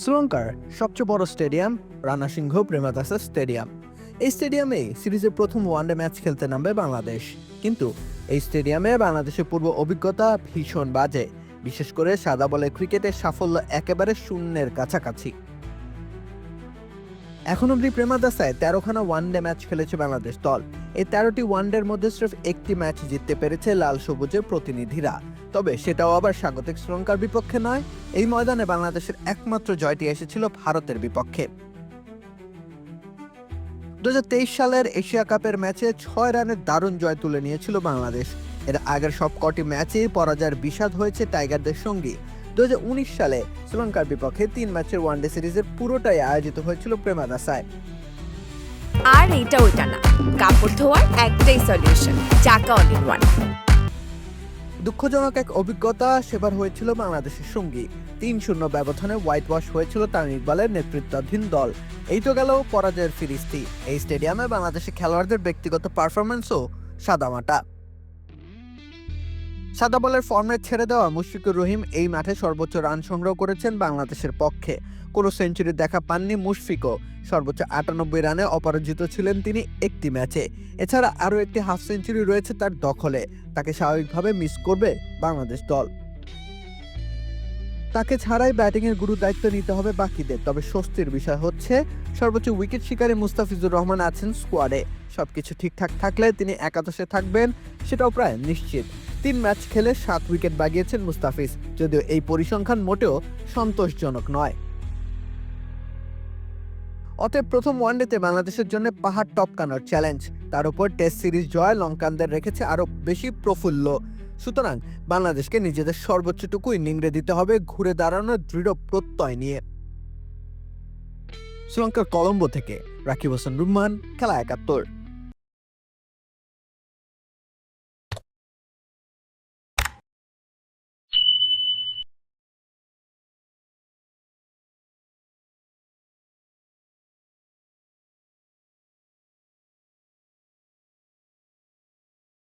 শ্রীলঙ্কার সবচেয়ে বড় stadium Ranasinghe Premadasa stadium. এই স্টেডিয়ামে সিরিজের প্রথম ওয়ানডে ম্যাচ খেলতে নামবে বাংলাদেশ। কিন্তু এই স্টেডিয়ামে বাংলাদেশের পূর্ব অভিজ্ঞতা ভীষণ বাজে। বিশেষ করে সাদা বলে ক্রিকেটের সাফল্য একেবারে শূন্যের কাছাকাছি। এখন অবধি প্রেমাদাসায় তেরোখানা ওয়ানডে ম্যাচ খেলেছে বাংলাদেশ দল। এই তেরোটি ওয়ানডের মধ্যে স্রেফ একটি ম্যাচ জিততে পেরেছে লাল সবুজের প্রতিনিধিরা। তবে সেটাও আবার স্বাগতিক শ্রীলঙ্কার বিপক্ষে নয়, এই ময়দানে বাংলাদেশের একমাত্র জয়টি এসেছিল ভারতের বিপক্ষে। দু হাজার তেইশ সালের এশিয়া কাপের ম্যাচে ছয় রানের দারুণ জয় তুলে নিয়েছিল বাংলাদেশ। এর আগের সব কটি ম্যাচেই পরাজয়ের বিষাদ হয়েছে টাইগারদের সঙ্গী। দু হাজার উনিশ সালে শ্রীলঙ্কার বিপক্ষে তিন ম্যাচের ওয়ানডে সিরিজের পুরোটাই আয়োজিত হয়েছিল প্রেমাদাসায় আর এটা ওইটা না। কাপড় ধোয়ার একটাই সলিউশন চাকা অল ইন ওয়ান দুঃখজনক এক অভিজ্ঞতা সেবার হয়েছিল বাংলাদেশের সঙ্গী। তিন শূন্য ব্যবধানে হোয়াইট ওয়াশ হয়েছিল তামিম ইকবালের নেতৃত্বাধীন দল। এই তো গেল পরাজয়ের ফিরিস্তি। এই স্টেডিয়ামে বাংলাদেশের খেলোয়াড়দের ব্যক্তিগত পারফরমেন্সও সাদামাটা। সাদা বলের ফর্মেট ছেড়ে দেওয়া মুশফিকুর রহিম এই মাঠে সর্বোচ্চ রান সংগ্রহ করেছেন বাংলাদেশের পক্ষে। কোনো সেঞ্চুরি দেখা পাননি মুশফিকও। সর্বোচ্চ আটানব্বই রানে অপরাজিত ছিলেন তিনি একটি ম্যাচে। এছাড়া আরও একটি হাফ সেঞ্চুরি রয়েছে তার দখলে। তাকে স্বাভাবিকভাবে মিস করবে বাংলাদেশ দল। তাকে ছাড়াই ব্যাটিংয়ের গুরু দায়িত্ব নিতে হবে বাকিদের। তবে স্বস্তির বিষয় হচ্ছে, সর্বোচ্চ উইকেট শিকারী মুস্তাফিজুর রহমান আছেন স্কোয়াডে সবকিছু ঠিকঠাক থাকলে তিনি একাদশে থাকবেন, সেটাও প্রায় নিশ্চিত। তিন ম্যাচ খেলে সাত উইকেট বাগিয়েছেন মুস্তাফিজ, যদিও এই পরিসংখ্যান মোটেও সন্তোষজনক নয়। অতএব প্রথম ওয়ানডেতে বাংলাদেশের জন্য পাহাড় টপকানোর চ্যালেঞ্জ। তার উপর টেস্ট সিরিজ জয় লঙ্কানদের রেখেছে আরও বেশি প্রফুল্ল। সুতরাং বাংলাদেশকে নিজেদের সর্বোচ্চটুকুই নিংড়ে দিতে হবে ঘুরে দাঁড়ানোর দৃঢ় প্রত্যয় নিয়ে। শ্রীলঙ্কার কলম্বো থেকে রাকিব হোসেন রুম্মান, খেলা একাত্তর।